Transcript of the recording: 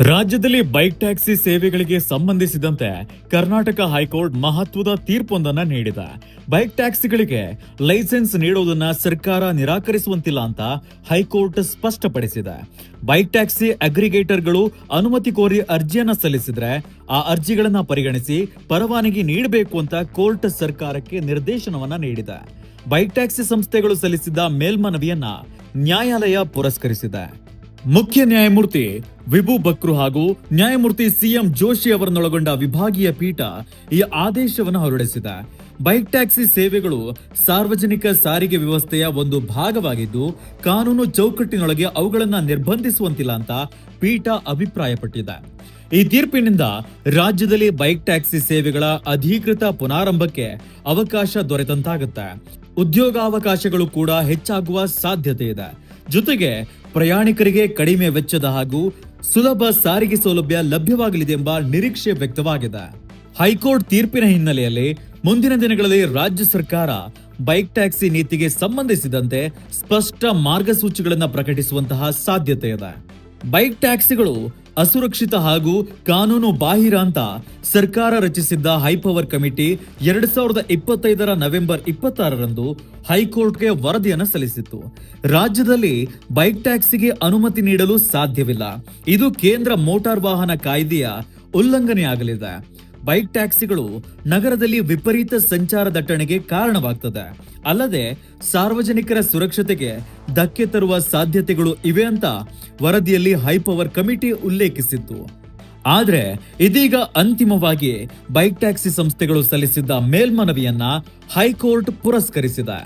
ರಾಜ್ಯದಲ್ಲಿ bike taxi ಸೇವೆಗಳಿಗೆ ಸಂಬಂಧಿಸಿದಂತೆ ಕರ್ನಾಟಕ ಹೈಕೋರ್ಟ್ ಮಹತ್ವದ ತೀರ್ಪೊಂದನ್ನು ನೀಡಿದೆ. ಬೈಕ್ ಟ್ಯಾಕ್ಸಿಗಳಿಗೆ ಲೈಸೆನ್ಸ್ ನೀಡುವುದನ್ನ ಸರ್ಕಾರ ನಿರಾಕರಿಸುವಂತಿಲ್ಲ ಅಂತ ಹೈಕೋರ್ಟ್ ಸ್ಪಷ್ಟಪಡಿಸಿದೆ. ಬೈಕ್ ಟ್ಯಾಕ್ಸಿ ಅಗ್ರಿಗೇಟರ್ಗಳು ಅನುಮತಿ ಕೋರಿ ಅರ್ಜಿಯನ್ನ ಸಲ್ಲಿಸಿದ್ರೆ ಆ ಅರ್ಜಿಗಳನ್ನ ಪರಿಗಣಿಸಿ ಪರವಾನಗಿ ನೀಡಬೇಕು ಅಂತ ಕೋರ್ಟ್ ಸರ್ಕಾರಕ್ಕೆ ನಿರ್ದೇಶನವನ್ನ ನೀಡಿದೆ. ಬೈಕ್ ಟ್ಯಾಕ್ಸಿ ಸಂಸ್ಥೆಗಳು ಸಲ್ಲಿಸಿದ್ದ ಮೇಲ್ಮನವಿಯನ್ನ ನ್ಯಾಯಾಲಯ ಪುರಸ್ಕರಿಸಿದೆ. ಮುಖ್ಯ ನ್ಯಾಯಮೂರ್ತಿ ವಿಭು ಬಕ್ರು ಹಾಗೂ ನ್ಯಾಯಮೂರ್ತಿ ಸಿಎಂ ಜೋಶಿ ಅವರನ್ನೊಳಗೊಂಡ ವಿಭಾಗೀಯ ಪೀಠ ಈ ಆದೇಶವನ್ನು ಹೊರಡಿಸಿದೆ. ಬೈಕ್ ಟ್ಯಾಕ್ಸಿ ಸೇವೆಗಳು ಸಾರ್ವಜನಿಕ ಸಾರಿಗೆ ವ್ಯವಸ್ಥೆಯ ಒಂದು ಭಾಗವಾಗಿದ್ದು, ಕಾನೂನು ಚೌಕಟ್ಟಿನೊಳಗೆ ಅವುಗಳನ್ನು ನಿರ್ಬಂಧಿಸುವಂತಿಲ್ಲ ಅಂತ ಪೀಠ ಅಭಿಪ್ರಾಯಪಟ್ಟಿದೆ. ಈ ತೀರ್ಪಿನಿಂದ ರಾಜ್ಯದಲ್ಲಿ ಬೈಕ್ ಟ್ಯಾಕ್ಸಿ ಸೇವೆಗಳ ಅಧಿಕೃತ ಪುನಾರಂಭಕ್ಕೆ ಅವಕಾಶ ದೊರೆತಂತಾಗುತ್ತೆ. ಉದ್ಯೋಗಾವಕಾಶಗಳು ಕೂಡ ಹೆಚ್ಚಾಗುವ ಸಾಧ್ಯತೆ ಇದೆ. ಜೊತೆಗೆ ಪ್ರಯಾಣಿಕರಿಗೆ ಕಡಿಮೆ ವೆಚ್ಚದ ಹಾಗೂ ಸುಲಭ ಸಾರಿಗೆ ಸೌಲಭ್ಯ ಲಭ್ಯವಾಗಲಿದೆ ಎಂಬ ನಿರೀಕ್ಷೆ ವ್ಯಕ್ತವಾಗಿದೆ. ಹೈಕೋರ್ಟ್ ತೀರ್ಪಿನ ಹಿನ್ನೆಲೆಯಲ್ಲಿ ಮುಂದಿನ ದಿನಗಳಲ್ಲಿ ರಾಜ್ಯ ಸರ್ಕಾರ ಬೈಕ್ ಟ್ಯಾಕ್ಸಿ ನೀತಿಗೆ ಸಂಬಂಧಿಸಿದಂತೆ ಸ್ಪಷ್ಟ ಮಾರ್ಗಸೂಚಿಗಳನ್ನು ಪ್ರಕಟಿಸುವಂತಹ ಸಾಧ್ಯತೆ ಇದೆ. ಬೈಕ್ ಟ್ಯಾಕ್ಸಿಗಳು ಅಸುರಕ್ಷಿತ ಹಾಗೂ ಕಾನೂನು ಬಾಹಿರ ಅಂತ ಸರ್ಕಾರ ರಚಿಸಿದ್ದ ಹೈಪವರ್ ಕಮಿಟಿ ಎರಡ್ ಸಾವಿರದ ಇಪ್ಪತ್ತೈದರ ನವೆಂಬರ್ ಇಪ್ಪತ್ತಾರರಂದು ಹೈಕೋರ್ಟ್ಗೆ ವರದಿಯನ್ನು ಸಲ್ಲಿಸಿತ್ತು. ರಾಜ್ಯದಲ್ಲಿ ಬೈಕ್ ಟ್ಯಾಕ್ಸಿಗೆ ಅನುಮತಿ ನೀಡಲು ಸಾಧ್ಯವಿಲ್ಲ. ಇದು ಕೇಂದ್ರ ಮೋಟಾರ್ ವಾಹನ ಕಾಯ್ದೆಯ ಉಲ್ಲಂಘನೆಯಾಗಲಿದೆ. ಬೈಕ್ ಟ್ಯಾಕ್ಸಿಗಳು ನಗರದಲ್ಲಿ ವಿಪರೀತ ಸಂಚಾರ ದಟ್ಟಣೆಗೆ ಕಾರಣವಾಗ್ತದೆ. ಅಲ್ಲದೆ ಸಾರ್ವಜನಿಕರ ಸುರಕ್ಷತೆಗೆ ಧಕ್ಕೆ ತರುವ ಸಾಧ್ಯತೆಗಳು ಇವೆ ಅಂತ ವರದಿಯಲ್ಲಿ ಹೈಪವರ್ ಕಮಿಟಿ ಉಲ್ಲೇಖಿಸಿತ್ತು ಆದರೆ ಇದೀಗ ಅಂತಿಮವಾಗಿ ಬೈಕ್ ಟ್ಯಾಕ್ಸಿ ಸಂಸ್ಥೆಗಳು ಸಲ್ಲಿಸಿದ್ದ ಮೇಲ್ಮನವಿಯನ್ನ ಹೈಕೋರ್ಟ್ ಪುರಸ್ಕರಿಸಿದೆ.